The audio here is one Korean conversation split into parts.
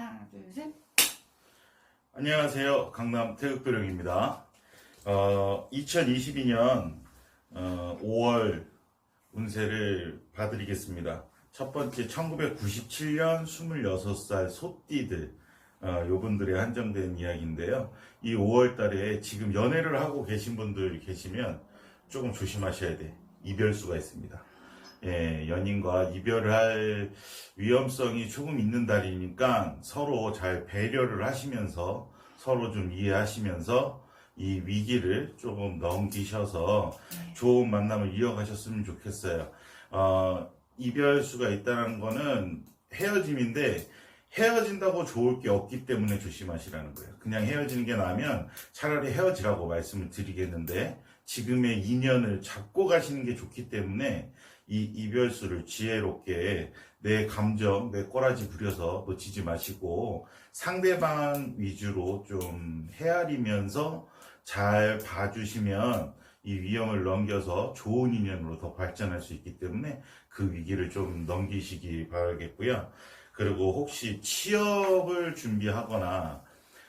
하나, 둘, 셋. 안녕하세요. 강남 태극도령입니다. 어, 2022년 어, 5월 운세를 봐드리겠습니다. 첫 번째 1997년 26살 소띠들 어, 요분들의 한정된 이야기인데요. 이 5월 달에 지금 연애를 하고 계신 분들 계시면 조금 조심하셔야 돼. 이별수가 있습니다. 예, 연인과 이별을 할 위험성이 조금 있는 달이니까 서로 잘 배려를 하시면서 서로 좀 이해하시면서 이 위기를 조금 넘기셔서 좋은 만남을 이어가셨으면 좋겠어요. 어, 이별 수가 있다는 거는 헤어짐인데 헤어진다고 좋을 게 없기 때문에 조심하시라는 거예요. 그냥 헤어지는 게 나으면 차라리 헤어지라고 말씀을 드리겠는데 지금의 인연을 잡고 가시는 게 좋기 때문에 이 이별수를 지혜롭게 내 감정, 내 꼬라지 부려서 놓치지 마시고 상대방 위주로 좀 헤아리면서 잘 봐주시면 이 위험을 넘겨서 좋은 인연으로 더 발전할 수 있기 때문에 그 위기를 좀 넘기시기 바라겠고요. 그리고 혹시 취업을 준비하거나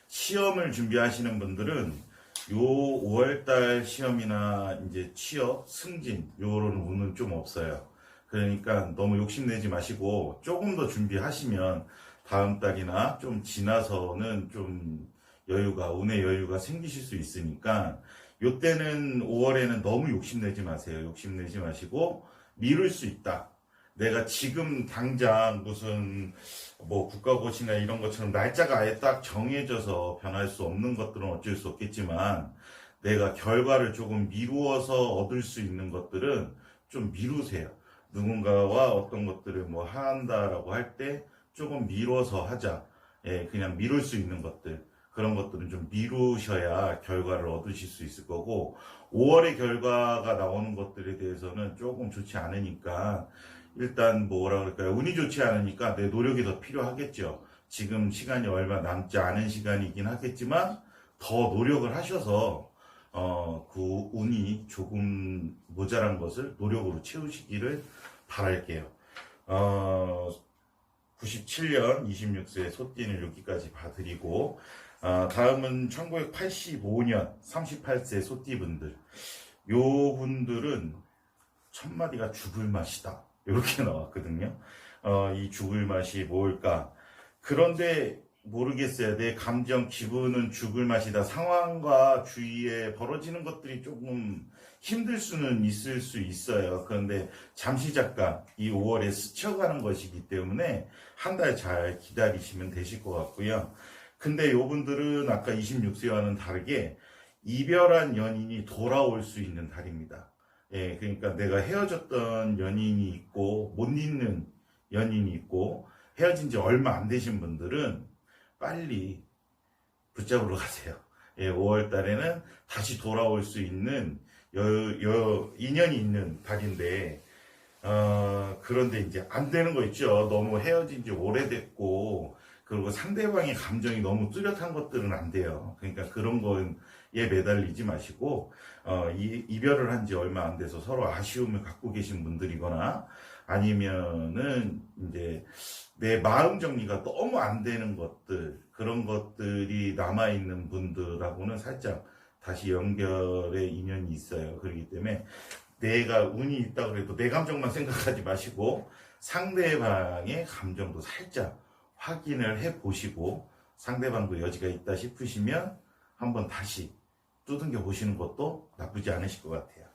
시험을 준비하시는 분들은 요 5월달 시험이나 이제 취업, 승진 요런 운은 좀 없어요. 그러니까 너무 욕심내지 마시고 조금 더 준비하시면 다음 달이나 좀 지나서는 좀 여유가 운의 여유가 생기실 수 있으니까 요때는 5월에는 너무 욕심내지 마세요. 욕심내지 마시고 미룰 수 있다. 내가 지금 당장 무슨 뭐 국가고시나 이런 것처럼 날짜가 아예 딱 정해져서 변할 수 없는 것들은 어쩔 수 없겠지만 내가 결과를 조금 미루어서 얻을 수 있는 것들은 좀 미루세요. 누군가와 어떤 것들을 뭐 한다라고 할 때 조금 미뤄서 하자. 예, 그냥 미룰 수 있는 것들. 그런 것들은 좀 미루셔야 결과를 얻으실 수 있을 거고 5월의 결과가 나오는 것들에 대해서는 조금 좋지 않으니까 일단 뭐라 그럴까요? 운이 좋지 않으니까 내 노력이 더 필요하겠죠. 지금 시간이 얼마 남지 않은 시간이긴 하겠지만 더 노력을 하셔서 어, 그 운이 조금 모자란 것을 노력으로 채우시기를 바랄게요. 어, 97년 26세 소띠는 여기까지 봐드리고 어, 다음은 1985년 38세 소띠분들 요 분들은 첫 마디가 죽을 맛이다 이렇게 나왔거든요. 어, 이 죽을 맛이 뭘까? 그런데 모르겠어요. 내 감정, 기분은 죽을 맛이다. 상황과 주위에 벌어지는 것들이 조금 힘들 수는 있을 수 있어요. 그런데 잠시 잠깐 이 5월에 스쳐가는 것이기 때문에 한 달 잘 기다리시면 되실 것 같고요. 근데 요분들은 아까 26세와는 다르게 이별한 연인이 돌아올 수 있는 달입니다. 예, 그러니까 내가 헤어졌던 연인이 있고 못 잊는 연인이 있고 헤어진 지 얼마 안 되신 분들은 빨리 붙잡으러 가세요. 예, 5월 달에는 다시 돌아올 수 있는 여, 여, 인연이 있는 달인데, 어, 그런데 이제 안 되는 거 있죠. 너무 헤어진 지 오래됐고, 그리고 상대방의 감정이 너무 뚜렷한 것들은 안 돼요. 그러니까 그런 거에 매달리지 마시고, 어, 이, 이별을 한 지 얼마 안 돼서 서로 아쉬움을 갖고 계신 분들이거나, 아니면은 이제 내 마음 정리가 너무 안 되는 것들, 그런 것들이 남아 있는 분들하고는 살짝 다시 연결의 인연이 있어요. 그렇기 때문에 내가 운이 있다 그래도 내 감정만 생각하지 마시고 상대방의 감정도 살짝 확인을 해 보시고 상대방도 여지가 있다 싶으시면 한번 다시 두둥겨 보시는 것도 나쁘지 않으실 것 같아요.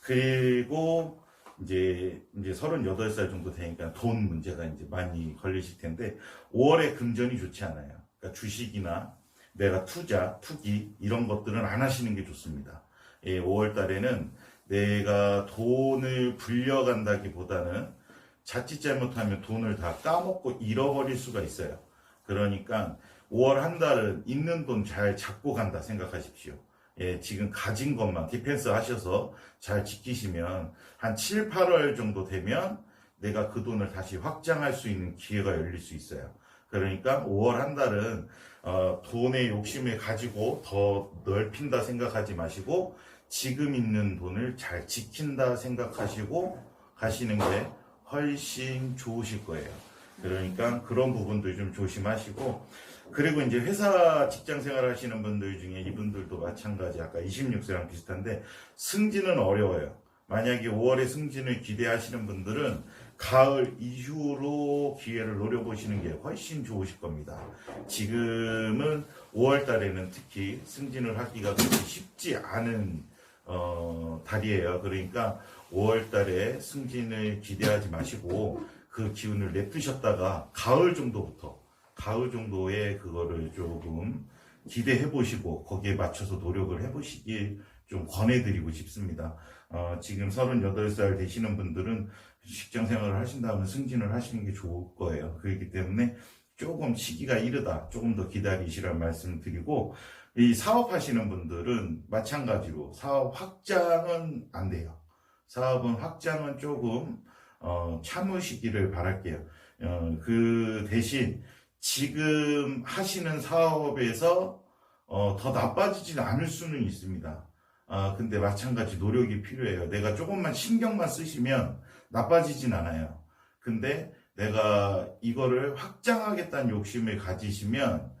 그리고 이제 이제 38살 정도 되니까 돈 문제가 이제 많이 걸리실 텐데 5월에 금전이 좋지 않아요. 그러니까 주식이나 내가 투자, 투기 이런 것들은 안 하시는 게 좋습니다. 예, 5월 달에는 내가 돈을 불려간다기보다는 자칫 잘못하면 돈을 다 까먹고 잃어버릴 수가 있어요. 그러니까 5월 한 달은 있는 돈 잘 잡고 간다 생각하십시오. 예, 지금 가진 것만 디펜스 하셔서 잘 지키시면 한 7, 8월 정도 되면 내가 그 돈을 다시 확장할 수 있는 기회가 열릴 수 있어요. 그러니까 5월 한 달은 어, 돈의 욕심을 가지고 더 넓힌다 생각하지 마시고 지금 있는 돈을 잘 지킨다 생각하시고 가시는 게 훨씬 좋으실 거예요. 그러니까 그런 부분도 좀 조심하시고 그리고 이제 회사 직장 생활 하시는 분들 중에 이분들도 마찬가지 아까 26세랑 비슷한데 승진은 어려워요. 만약에 5월에 승진을 기대하시는 분들은 가을 이후로 기회를 노려보시는 게 훨씬 좋으실 겁니다. 지금은 5월 달에는 특히 승진을 하기가 그렇게 쉽지 않은 어, 달이에요. 그러니까 5월 달에 승진을 기대하지 마시고 그 기운을 내두셨다가 가을 정도부터 가을 정도에 그거를 조금 기대해 보시고 거기에 맞춰서 노력을 해 보시길 좀 권해드리고 싶습니다. 어, 지금 38살 되시는 분들은 직장 생활을 하신 다음에 승진을 하시는 게 좋을 거예요. 그렇기 때문에 조금 시기가 이르다. 조금 더 기다리시라는 말씀을 드리고, 이 사업하시는 분들은 마찬가지로 사업 확장은 안 돼요. 사업은 확장은 조금, 어, 참으시기를 바랄게요. 어, 그 대신 지금 하시는 사업에서 어, 더 나빠지지는 않을 수는 있습니다. 아, 근데 마찬가지 노력이 필요해요. 내가 조금만 신경만 쓰시면 나빠지진 않아요. 근데 내가 이거를 확장하겠다는 욕심을 가지시면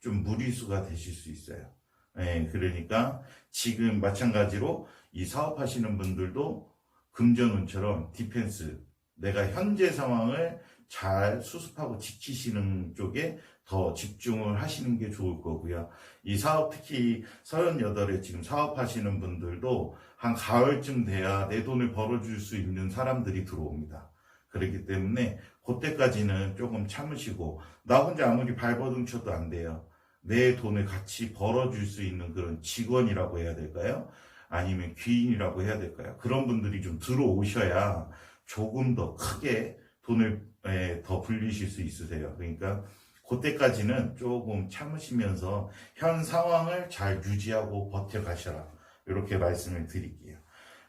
좀 무리수가 되실 수 있어요. 예, 그러니까 지금 마찬가지로 이 사업하시는 분들도 금전운처럼 디펜스, 내가 현재 상황을 잘 수습하고 지키시는 쪽에 더 집중을 하시는 게 좋을 거고요. 이 사업 특히 38에 지금 사업하시는 분들도 한 가을쯤 돼야 내 돈을 벌어줄 수 있는 사람들이 들어옵니다. 그렇기 때문에 그때까지는 조금 참으시고 나 혼자 아무리 발버둥 쳐도 안 돼요. 내 돈을 같이 벌어줄 수 있는 그런 직원이라고 해야 될까요? 아니면 귀인이라고 해야 될까요? 그런 분들이 좀 들어오셔야 조금 더 크게 돈을 예, 더 불리실 수 있으세요. 그러니까 그때까지는 조금 참으시면서 현 상황을 잘 유지하고 버텨가셔라. 이렇게 말씀을 드릴게요.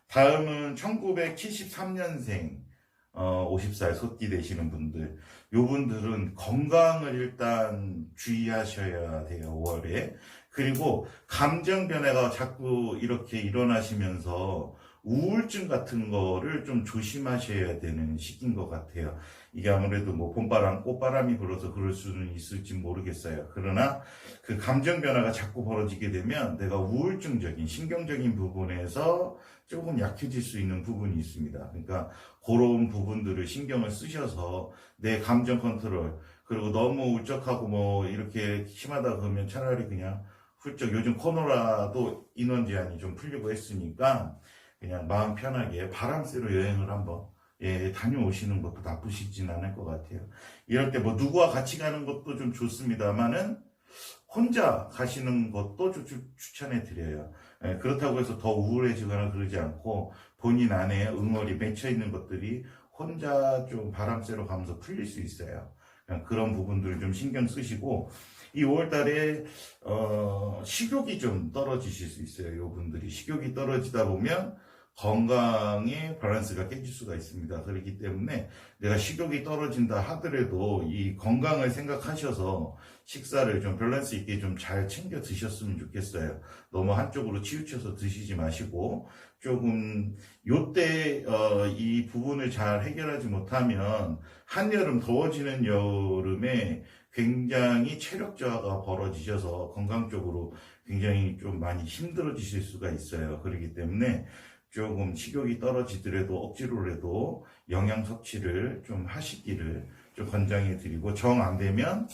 다음은 1973년생 어, 50살 소띠 되시는 분들. 요 분들은 건강을 일단 주의하셔야 돼요, 5월에. 그리고 감정 변화가 자꾸 이렇게 일어나시면서 우울증 같은 거를 좀 조심하셔야 되는 시기인 것 같아요. 이게 아무래도 뭐 봄바람, 꽃바람이 불어서 그럴 수는 있을지 모르겠어요. 그러나 그 감정 변화가 자꾸 벌어지게 되면 내가 우울증적인, 신경적인 부분에서 조금 약해질 수 있는 부분이 있습니다. 그러니까 그런 부분들을 신경을 쓰셔서 내 감정 컨트롤, 그리고 너무 울적하고 뭐 이렇게 심하다 그러면 차라리 그냥 훌쩍 요즘 코로나도 인원 제한이 좀 풀리고 했으니까 그냥 마음 편하게 바람 쐬러 여행을 한번 예, 다녀오시는 것도 나쁘시진 않을 것 같아요. 이럴 때 뭐 누구와 같이 가는 것도 좀 좋습니다만은 혼자 가시는 것도 추천해 드려요. 예, 그렇다고 해서 더 우울해지거나 그러지 않고 본인 안에 응어리 맺혀 있는 것들이 혼자 좀 바람 쐬러 가면서 풀릴 수 있어요. 그런 부분들을 좀 신경 쓰시고 이 5월 달에 어, 식욕이 좀 떨어지실 수 있어요. 요 분들이 식욕이 떨어지다 보면 건강의 밸런스가 깨질 수가 있습니다. 그렇기 때문에 내가 식욕이 떨어진다 하더라도 이 건강을 생각하셔서 식사를 좀 밸런스 있게 좀 잘 챙겨 드셨으면 좋겠어요. 너무 한쪽으로 치우쳐서 드시지 마시고 조금 요때 어, 이 부분을 잘 해결하지 못하면 한여름 더워지는 여름에 굉장히 체력 저하가 벌어지셔서 건강적으로 굉장히 좀 많이 힘들어지실 수가 있어요. 그렇기 때문에 조금 식욕이 떨어지더라도 억지로라도 영양 섭취를 좀 하시기를 좀 권장해 드리고 정 안 되면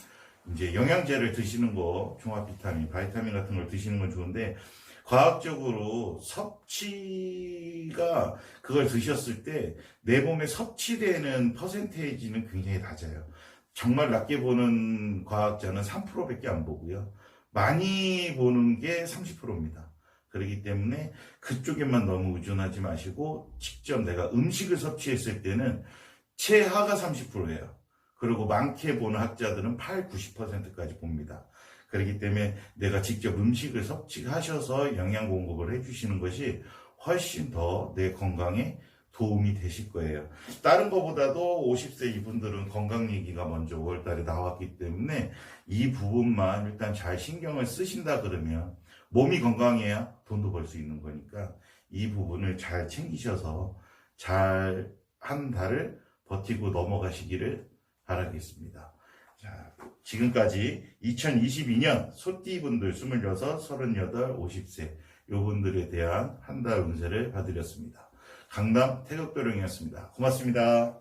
이제 영양제를 드시는 거 종합 비타민, 바이타민 같은 걸 드시는 건 좋은데 과학적으로 섭취가 그걸 드셨을 때 내 몸에 섭취되는 퍼센테이지는 굉장히 낮아요. 정말 낮게 보는 과학자는 3%밖에 안 보고요. 많이 보는 게 30%입니다. 그렇기 때문에 그쪽에만 너무 의존하지 마시고 직접 내가 음식을 섭취했을 때는 최하가 30%예요. 그리고 많게 보는 학자들은 8, 90%까지 봅니다. 그렇기 때문에 내가 직접 음식을 섭취하셔서 영양 공급을 해주시는 것이 훨씬 더 내 건강에 도움이 되실 거예요. 다른 것보다도 50세 이분들은 건강 얘기가 먼저 5월달에 나왔기 때문에 이 부분만 일단 잘 신경을 쓰신다 그러면 몸이 건강해야 돈도 벌 수 있는 거니까 이 부분을 잘 챙기셔서 잘 한 달을 버티고 넘어가시기를 바라겠습니다. 자, 지금까지 2022년 소띠분들 26, 38, 50세 요분들에 대한 한 달 운세를 봐드렸습니다. 강남 태극도령이었습니다. 고맙습니다.